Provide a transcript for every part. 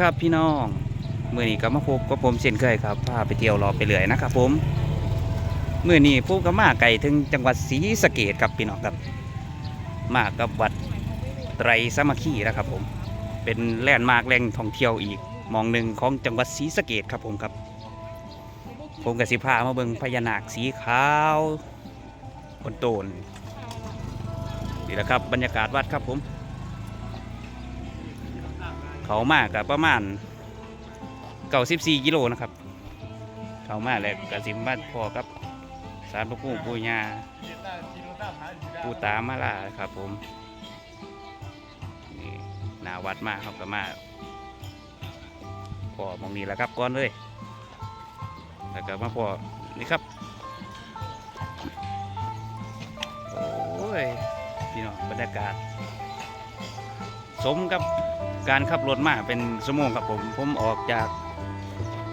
ครับพี่น้องมื่อนี้ก็มาพบกับผมเช่นเคยครับพาไปเที่ยวรอไปเรื่อยนะครับผมมื่อนี้ผมก็มาไกลถึงจังหวัดศรีสะเกดครับพี่น้องครับ มากับวัดไตรสมัคคีนะครับผม เป็นแลนด์มาร์กแหล่งท่องเที่ยวอีกมองหนึ่งของจังหวัดศรีสะเกดครับผมครับ ผมกับสิพามาเบิ่งพญานาคสีขาวบนโตนนี่แหละครับบรรยากาศวัดครับผม เขามากกับประมาณเก้าสิบสี่กิโลนะครับ เขามาแล้วกับสิมบ้านพอกับ สารพระภูมิปูญาปูตามาลาครับผมนี่หนาวัดมากครับก็มาพอมองนี้แหละครับก่อนเลยแล้วก็มาพอนี่ครับโอ้ยพี่น้องบรรยากาศ สมกับ การขับรถมาเป็นชั่วโมงครับผม ผมออกจาก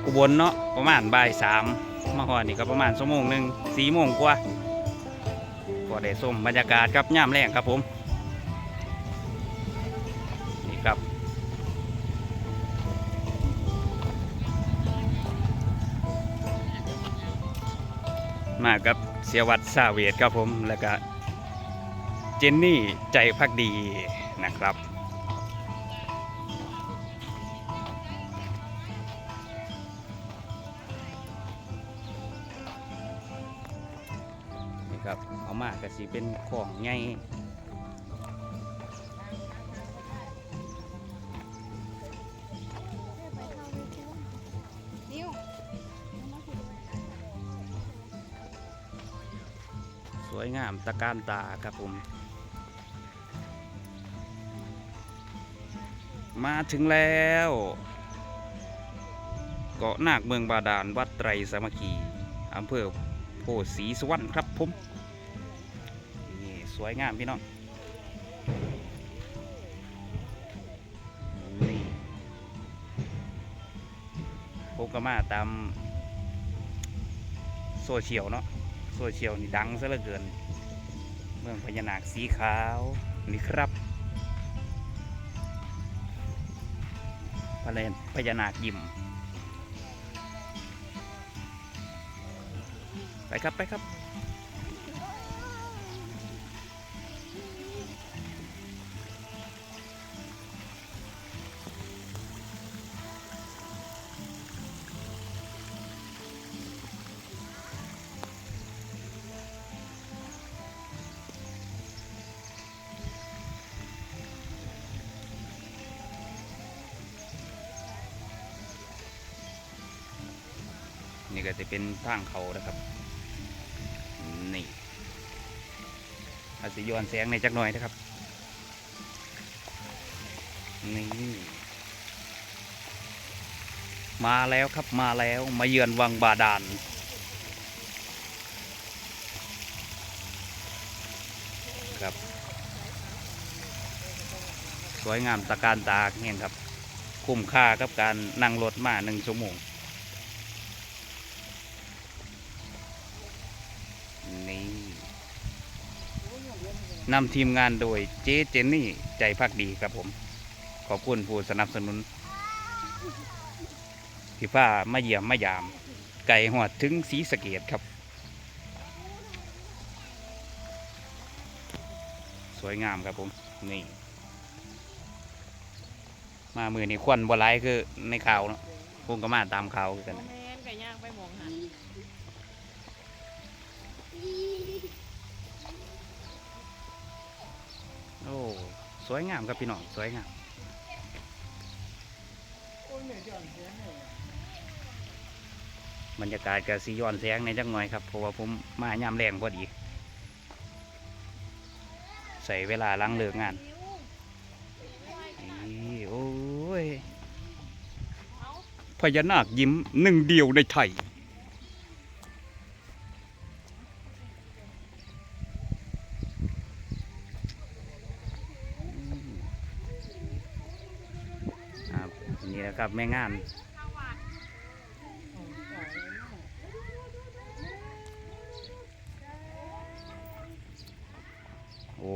อุบลเนาะประมาณบ่ายสามมาหอนี่ก็ประมาณชั่วโมงหนึ่งสี่โมงกว่าก็ได้ชมบรรยากาศครับย่ามแรงครับผมนี่ครับมากับเสียวัดซาเวดครับผมแล้วก็เจนนี่ใจพักดีนะครับ ครับเอามากก็สิเป็นของใหญ่สวยงามตะการตาครับผม มาถึงแล้ว เกาะนาคเมืองบาดาลวัดไตรสามัคคีอำเภอโพธิ์ศรีสุวรรณครับผมนี่ สวยงามพี่น้องนี่ผมก็มาตามโซเชียลเนาะโซเชียลนี่ดังซะเหลือเกิน เมืองพญานาคสีขาวนี่ครับพญาพญานาคยิ้มไปครับ ไปครับ นี่ก็จะเป็นทางเขานะครับ นี่อาจจะย้อนแสงในจักหน่อยนะครับ นี่ มาแล้วครับมาแล้วมาเยือนวังบาดาลครับ สวยงามตะการตาเห็นครับ คุ้มค่ากับการนั่งรถมาหนึ่งชั่วโมง นำทีมงานโดยเจ๊เจนนี่ใจพักดีครับผม ขอบคุณผู้สนับสนุนที่ผ้ามาเยี่ยมมายาม ไก่หอดถึงสีสเกตครับ สวยงามครับผมนี่มามือนี่ควันบัวไลคือในข่าวเนาะผมก็มาตามข่าวกันน โอ้ สวยงามครับพี่น้อง สวยงามบรรยากาศกับสีย้อนแสงในจักหน่อยครับ เพราะว่าผมมายามแรงพอดี ใส่เวลาล้างเลิกงานโอ้ยพญานาคยิ้มหนึ่งเดียวในไทย นี่แหละครับแม่งานโอ้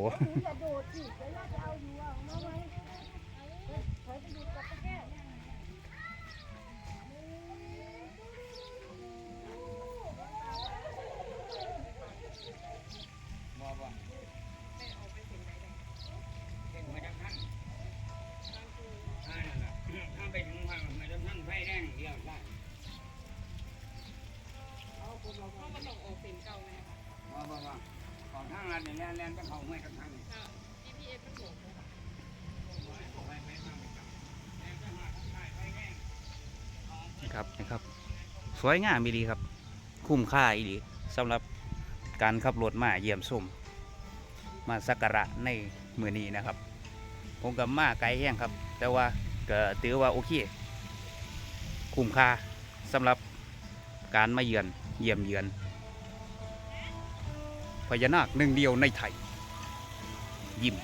GPS มันบอกเลยครับนะครับ สวยงามอีดีครับ คุ้มค่าอีดีสำหรับการขับรถมาเยี่ยมชมมาสักการะในมือนี้นะครับ ผมกับมาไกลแห้งครับ แต่ว่าก็ถือว่าโอเค คุ้มค่าสำหรับการมาเยือนเยี่ยมเยือน พญานาคหนึ่งเดียวในไทย ยิม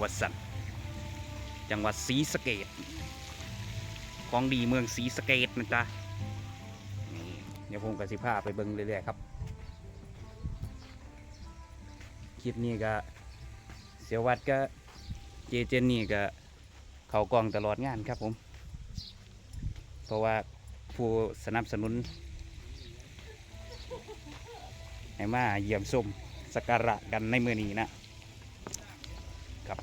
วัดสันจังหวัดศรีสะเกดของดีเมืองศรีสะเกดนะจ๊ะนี่เดี๋ยวผมกับสิพาไปเบิ่งเรื่อยๆครับคลิปนี้ก็เสียววัดก็เจเจนนี่ก็เขากองตลอดงานครับผม เพราะว่าผู้สนับสนุนให้มาเยี่ยมชม สักการะกันในมือนี้นะครับ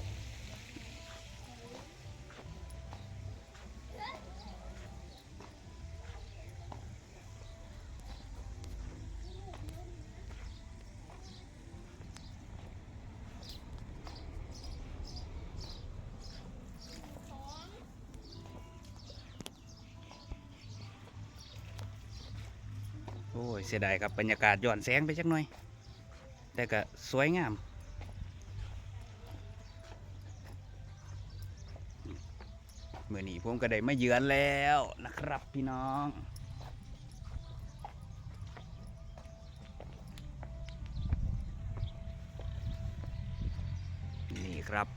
โอ้ยเสียดายครับบรรยากาศย้อนแสงไปจักหน่อย แต่ก็สวยงาม เมื่อนี้ผมก็ได้มาเยือนแล้วนะครับพี่น้องนี่ครับ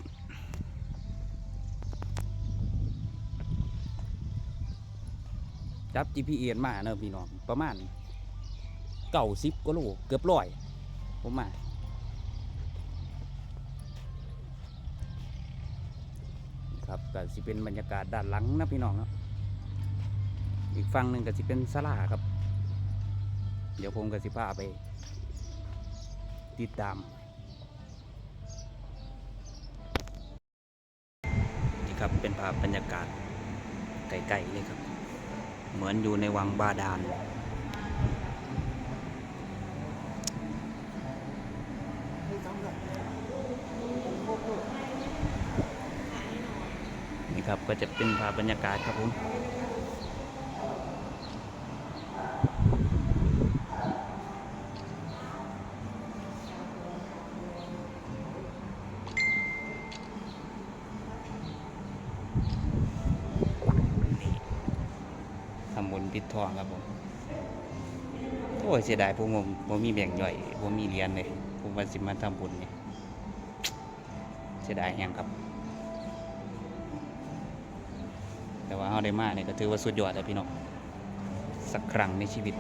จับ GPS มาเนอะพี่น้อง ประมาณเก่าสิบกว่าโลเกือบร้อย ผมมาครับก็สิเป็นบรรยากาศด้านหลังนะพี่น้องเนาะอีกฝั่งหนึ่งก็สิเป็นศาลาครับ เดี๋ยวผมก็สิพาไป ติดตามนี่ครับเป็นภาพบรรยากาศไกลๆเลยครับ เหมือนอยู่ในวังบาดาล นี่ ครับ ก็จะเป็นภาพบรรยากาศครับผมทำบุญปิดทองครับผม โอ้ยเสียดายผมผมผมมีแบ่งย่อยผมมีเหรียญเลยผมว่าสิมาทำบุญเนี่ยเสียดายแฮงครับ ว่าเขาได้มาเนี่ยก็ถือว่าสุดยอดแล้วพี่น้องสักครั้งในชีวิต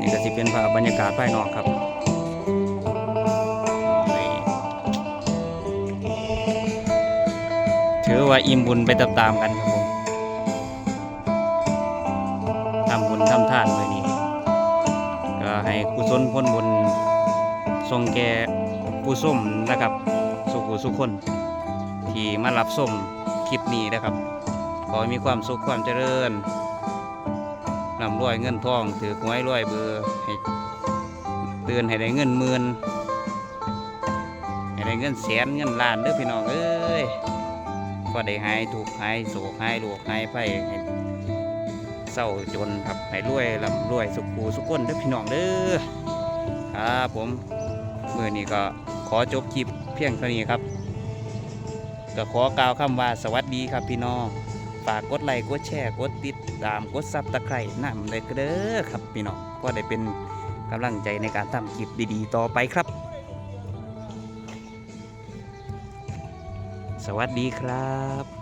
นี่ก็สิเป็นภาพบรรยากาศภายนอกครับถือว่าอิ่มบุญไปตามๆกันครับผมทำบุญทำทานเลยนี่ก็ให้กุศลพ้นบุญทรงแก่ผู้ส้มนะครับ สุขุสุขคน ที่มารับส้มคลิปนี้นะครับ ขอให้มีความสุขความเจริญร่ำรวยเงินทอง ถือหวยรวยเบอร์ให้เตือนให้ได้เงินหมื่นให้ได้เงินแสนเงินล้านเด้อพี่น้องเอ้ยก็ได้หายถูกหายโศกหายโรคหายไฟให้เศร้าจนครับให้รวยร่ำรวยสุขูสุขคนเด้อพี่น้องเด้อครับผมมือนี้ก็ขอจบคลิป เพียงเท่านี้ครับก็ขอกล่าวคำว่าสวัสดีครับพี่น้องฝากกดไลค์กดแชร์กดติดตามกดซับตะไคร่นำเลยก็เด้อครับพี่น้องก็ได้เป็นกำลังใจในการทำคลิปดีๆ ต่อไปครับ สวัสดีครับ